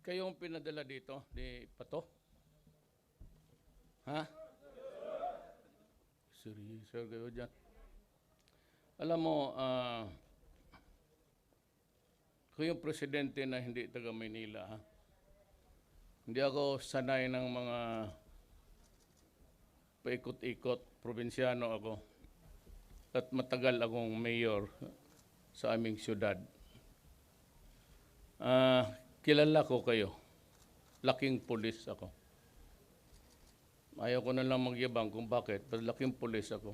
Kayong pinadala dito ni Pato? Ha? Seryoso kayo dyan. Alam mo, ah, ako yung presidente na hindi taga Maynila, ha? Hindi ako sanay ng mga paikot-ikot, probinsyano ako. At matagal akong mayor sa aming syudad. Ah, kilala ko kayo. Laking pulis ako. Ayaw ko na lang magyabang kung bakit, pero laking pulis ako.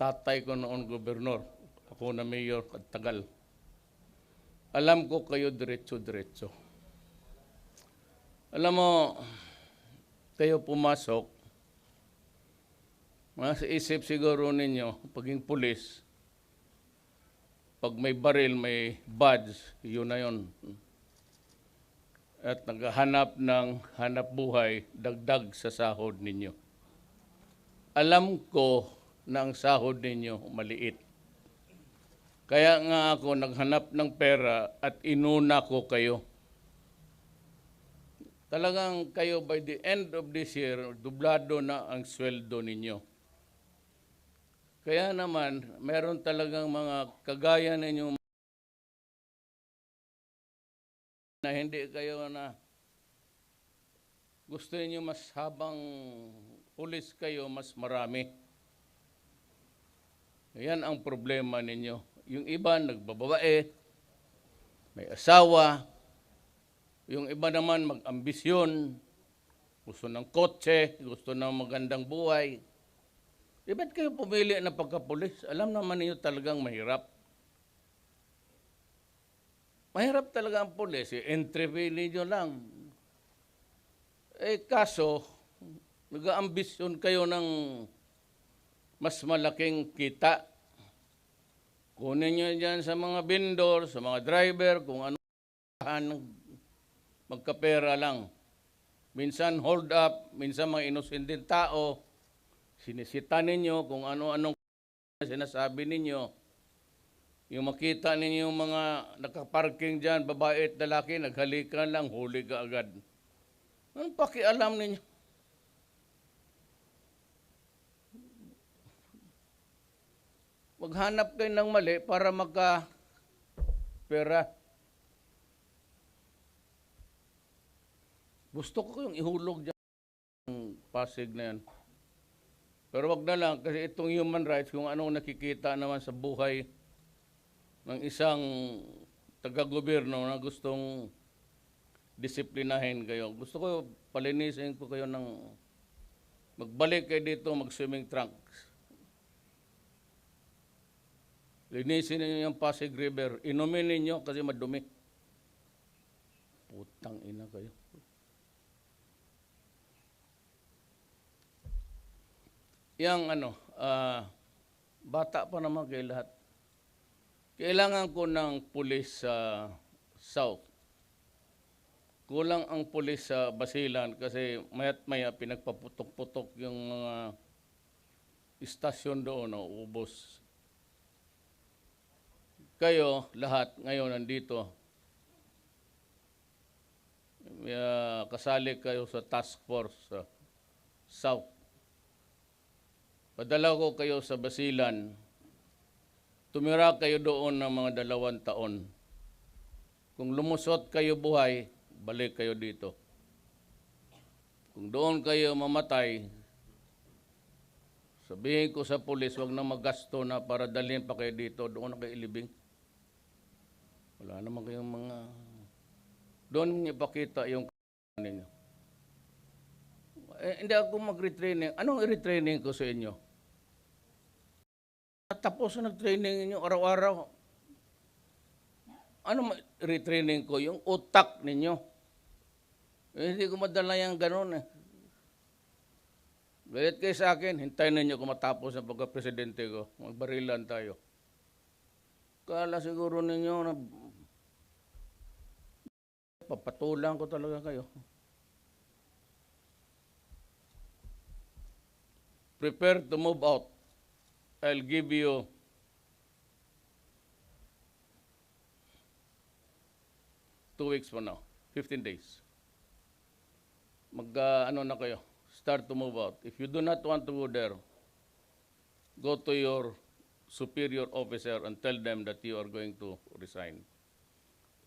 Tatay ko noon gobernur. Ako na mayor at tagal. Alam ko kayo diretso-diretso. Alam mo, kayo pumasok, Mas isip siguro ninyo, paging pulis, pag may baril, may badge, yun na yun. At naghahanap ng hanap buhay, dagdag sa sahod ninyo. Alam ko na ang sahod ninyo maliit. Kaya nga ako naghanap ng pera at inuna ko kayo. Talagang kayo by the end of this year, dublado na ang sweldo ninyo. Kaya naman, meron talagang mga kagaya ninyo na hindi kayo na gusto niyo mas habang pulis kayo, mas marami. Yan ang problema ninyo. Yung iba nagbababae, may asawa, yung iba naman mag-ambisyon, gusto ng kotse, gusto ng magandang buhay. Di ba't kayo pumili na pagkapulis? Alam naman niyo talagang mahirap. Mahirap talaga ang pulis. Eh. Entry fee ninyo lang. Eh kaso, nag-aambisyon kayo ng mas malaking kita. Kunin nyo dyan sa mga vendor, sa mga driver, kung ano magkapera lang. Minsan hold up, minsan mga inosenteng tao, sinisita ninyo kung ano-anong sinasabi ninyo. Yung makita ninyo yung mga nakaparking dyan, babae at lalaki, naghalikan lang, huli ka agad. Anong pakialam ninyo? Maghanap kayo ng mali para magka pera. Gusto ko yung ihulog dyan ang pasig na yan. Pero wag na lang kasi itong human rights, kung anong nakikita naman sa buhay ng isang taga-gobyerno na gustong disiplinahin kayo. Gusto ko palinisin ko kayo ng magbalik kayo dito mag-swimming trunks. Linisin ninyo yung Pasig River. Inumin ninyo kasi madumi. Putang ina kayo. Yang ano, ah, bata pa naman kayo lahat. Kailangan ko ng pulis sa South. Kulang ang pulis sa Basilan kasi mayat maya pinagpaputok-putok yung mga istasyon doon, no, ubos. Kayo, lahat, ngayon nandito. Uh, kasali kayo sa task force sa South. Padala ko kayo sa Basilan. Tumira kayo doon ng mga dalawang taon. Kung lumusot kayo buhay, balik kayo dito. Kung doon kayo mamatay, sabihin ko sa pulis, wag na magasto na para dalhin pa kayo dito, doon na kayo ilibing. Wala naman kayong mga... Doon niyo pakita yung ninyo. Eh, hindi ako mag-retraining. Anong i-retraining ko sa inyo? Tapos na nag-training ninyo araw-araw. Ano retraining ko? Yung utak ninyo. Eh, hindi ko madala yung ganun eh. Galit kayo sa akin, hintayin ninyo kung matapos ang pagka-presidente ko. Magbarilan tayo. Kala siguro ninyo na papatulang ko talaga kayo. Prepare to move out. I'll give you two weeks from now, 15 days. Mag, ah, ano na kayo, start to move out. If you do not want to go there, go to your superior officer and tell them that you are going to resign.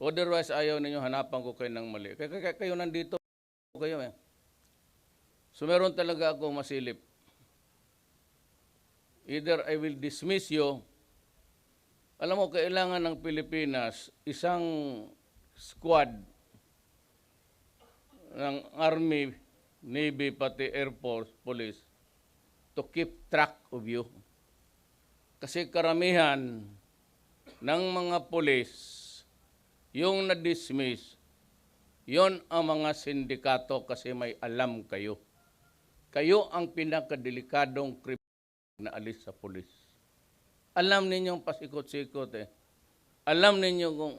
Otherwise, ayaw ninyo, hanapan ko kayo ng mali. Kaya kayo nandito, kayo eh. So meron talaga ako masilip. Either I will dismiss you, alam mo, kailangan ng Pilipinas isang squad ng Army, Navy, pati Air Force, Police to keep track of you. Kasi karamihan ng mga pulis, yung na-dismiss, yon ang mga sindikato kasi may alam kayo. Kayo ang pinakadelikadong kriminal na alis sa pulis. Alam ninyong pasikot-sikot eh. Alam ninyo kung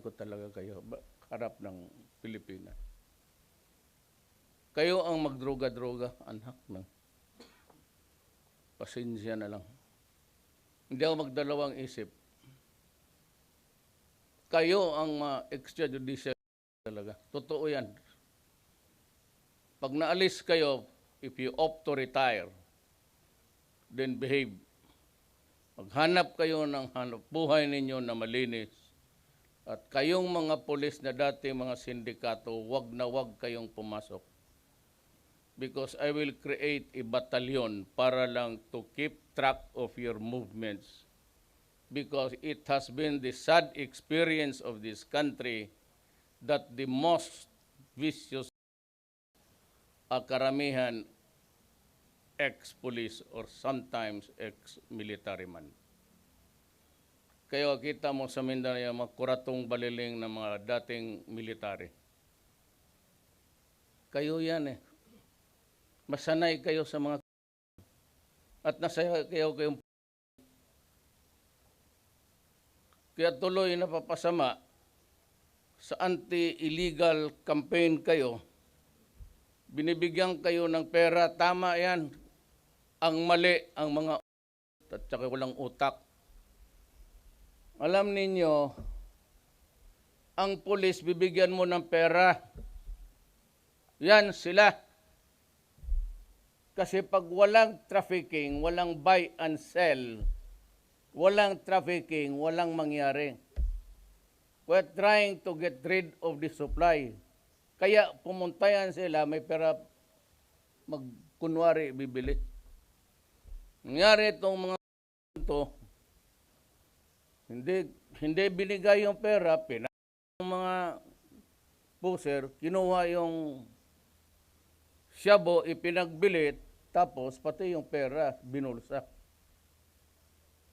ko talaga kayo harap ng Pilipinas. Kayo ang magdroga-droga, anak ng pasensya na lang. Hindi ako magdalawang isip. Kayo ang ma-extrajudicial talaga. Totoo yan. Pag naalis kayo, if you opt to retire, then behave. Maghanap kayo ng hanap buhay ninyo na malinis. At kayong mga polis na dati mga sindikato, wag na wag kayong pumasok. Because I will create a battalion para lang to keep track of your movements. Because it has been the sad experience of this country that the most vicious are karamihan ex-police or sometimes ex-military man. Kaya kita mo sa Mindanao mga kuratong baliling ng mga dating military. Kayo yan eh. Masanay kayo sa mga at nasaya kayo kayong kaya tuloy na papasama sa anti-illegal campaign kayo, binibigyan kayo ng pera, tama yan. Ang mali ang mga at saka walang utak. Alam ninyo, ang pulis bibigyan mo ng pera. Yan sila. Kasi pag walang trafficking, walang buy and sell, walang trafficking, walang mangyari. We're trying to get rid of the supply. Kaya pumuntayan sila, may pera magkunwari bibili. Nangyari itong mga ito, hindi, hindi binigay yung pera, pina yung mga puser, kinuha yung shabu, ipinagbili, tapos pati yung pera, binulsa.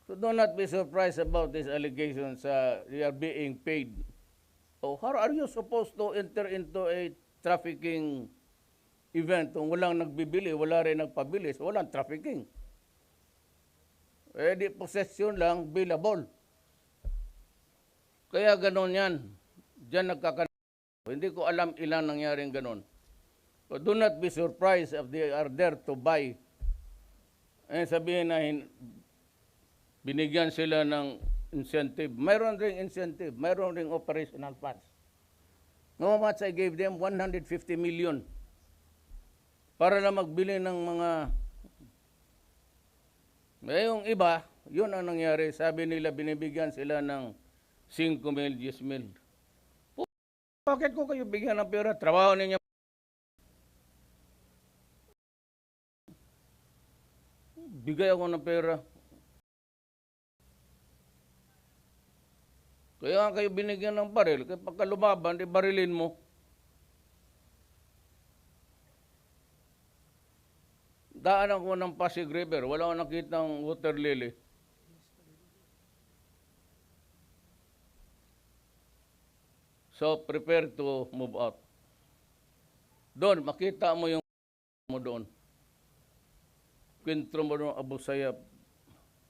So do not be surprised about these allegations uh, they are being paid. So how are you supposed to enter into a trafficking event kung walang nagbibili, wala rin nagpabili, so walang trafficking? Eh di possession lang, billable. Kaya ganon yan. Diyan nagkakan... Hindi ko alam ilang nangyaring ganon. But do not be surprised if they are there to buy. Eh sabihin na binigyan sila ng incentive. Mayroon ring incentive, mayroon ring operational funds. No much I gave them 150 million para lang magbili ng mga eh, yung iba, yun ang nangyari. Sabi nila binibigyan sila ng 5 mil, 10 mil. Bakit ko kayo bigyan ng pera? Trabaho ninyo. Bigay ako ng pera. Kaya kayo binigyan ng baril. Kaya pagka lumaban, di barilin mo. Daan ako ng Pasig River. Wala akong nakitang water lily. So, prepare to move out. Doon, makita mo yung mo doon. Kwentro mo doon, Abu Sayyaf,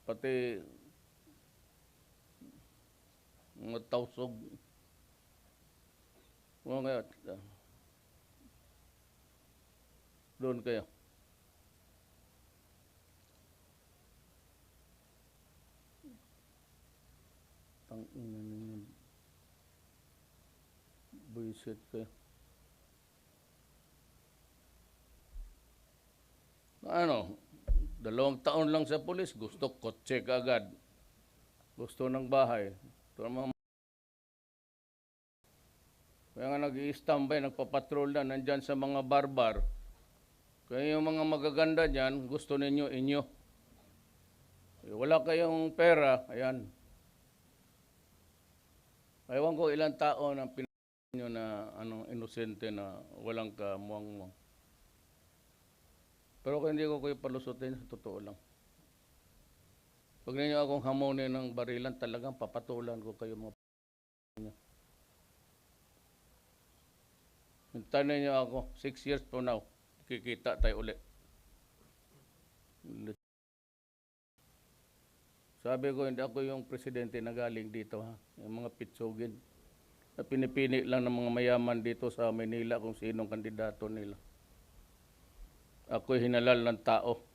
pati mga tausog. Mga doon kayo. Tang ina ninyo. Buisit kayo. Ano, dalawang taon lang sa pulis, gusto kotse agad. Gusto ng bahay. Ito naman kaya nga nag-i-standby, nagpapatrol na, nandyan sa mga barbar. Kaya yung mga magaganda dyan, gusto ninyo, inyo. Eh, wala kayong pera, ayan. Ewan ko ilang tao na pin nyo na ano, inosente na walang kamuang-muang. Pero kung hindi ko kayo palusutin, sa totoo lang. Pag ninyo akong hamonin ng barilan, talagang papatulan ko kayo mga nyo. Hintayin niyo ako, six years from now, kikita tayo ulit. Sabi ko, hindi ako yung presidente na galing dito, ha? Yung mga pitsugin. Na pinipili lang ng mga mayaman dito sa Manila kung sinong kandidato nila. Ako'y hinalal ng tao.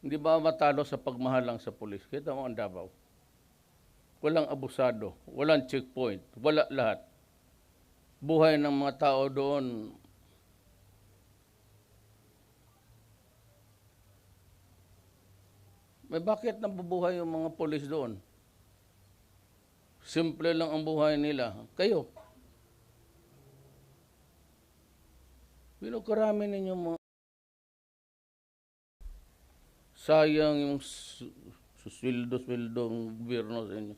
Hindi ba matalo sa pagmahal lang sa pulis? Kita mo ang Davao. Walang abusado, walang checkpoint, wala lahat. Buhay ng mga tao doon, may bakit nabubuhay yung mga polis doon? Simple lang ang buhay nila. Kayo, Pinukarami ninyo mga sayang yung susweldo-sweldo ng gobyerno sa inyo.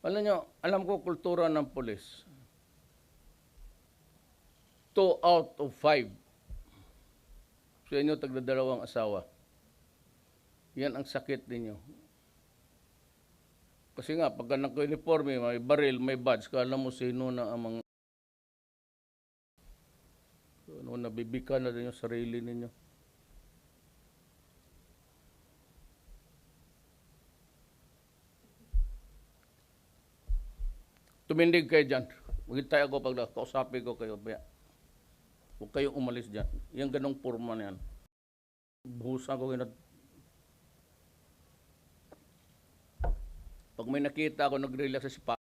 Alam nyo, alam ko kultura ng polis. Two out of five sa inyo tagdadalawang asawa. Yan ang sakit ninyo. Kasi nga, pagka naka-uniforme, may baril, may badge, kala mo sino na ang mga ano, nabibika na din yung sarili ninyo. Tumindig kayo dyan. Maghintay ako pag kausapin ko kayo. Baya. Huwag kayong umalis dyan. Yung ganong forma na yan. Buhusan ko na Pag may nakita ako nag-relax sa sipa,